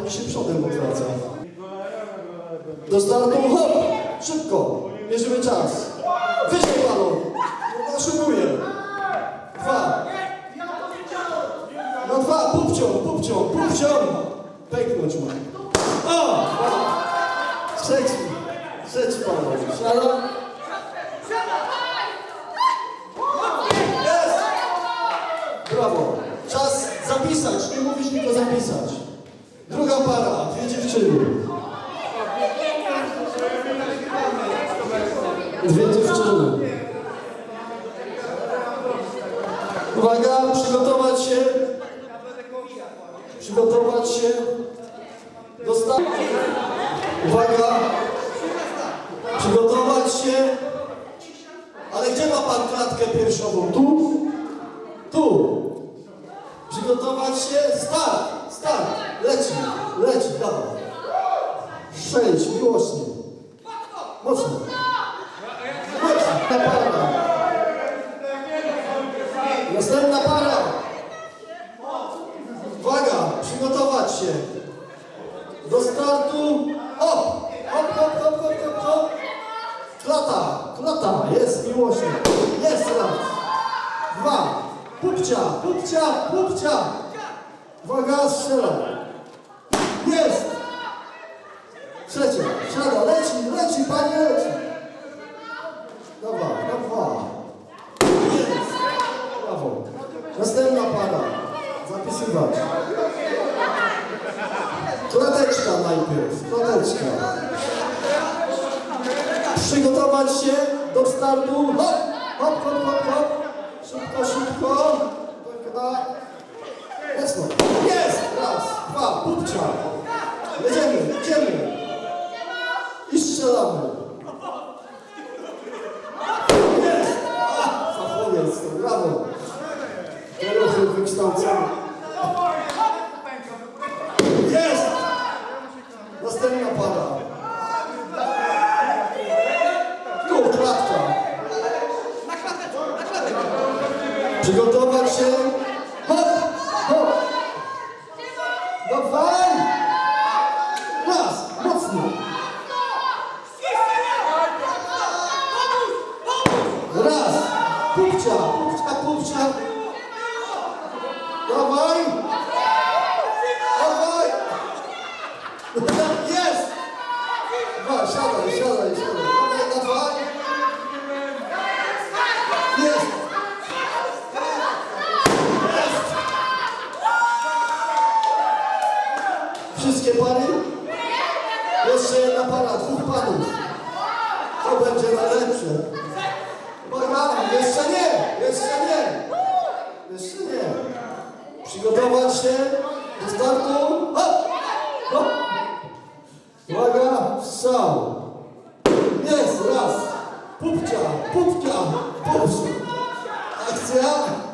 Pani się przodem odwraca. Do startu, hop! Szybko! Bierzemy czas. Wyżej balon! Naszykuję. Dwa. Na dwa, pupcią, pupcią, pupcią! Pęknąć ma. O! Trzeci. Trzeci balon. Siada. Jest! Brawo. Czas zapisać. Nie mówisz, tylko zapisać. Druga para. Dwie dziewczyny. Dwie dziewczyny. Uwaga, przygotować się. Przygotować się. Do startu. Uwaga. Przygotować się. Ale gdzie ma pan klatkę piersiową? Tu? Tu. Przygotować się. Start. Sześć. Miłośnie. Mocno. Następna para. Następna para. Uwaga, przygotować się. Do startu. Hop, hop, hop, hop, hop, hop, hop. Klata, klata, jest miłośnie. Jest raz. Dwa. Pupcia, pupcia, pupcia. Uwaga, strzela. Dawaj. Jest. Brawo. Następna para. Zapisywać. Klateczka najpierw. Klateczka. Przygotować się do startu. Hop, hop, hop, hop, hop. Szybko, szybko. Dobra. Mocno. Jest. Raz, dwa, pupcia. Jedziemy, jedziemy. I strzelamy. Jest! A, Fachowiec, to brawo. Wykształcony. Jest! Następna para. Tu, klatka. Przygotować się. Hop, hop. Dawaj! Raz, mocno. Raz. Pupcia, pupcia, pupcia. Dawaj. Dawaj. Jest. Dwa, siadaj, siadaj, siadaj. Na dwa. Jest. Jest. Wszystkie pary? Jeszcze jedna para, dwóch panów. To będzie najlepsze. Uwaga, jeszcze nie, jeszcze nie. Jeszcze nie. Przygotować się do startu. Hop. Uwaga, strzał. Jest, raz. Pupcia, pupcia, pupcia. Akcja.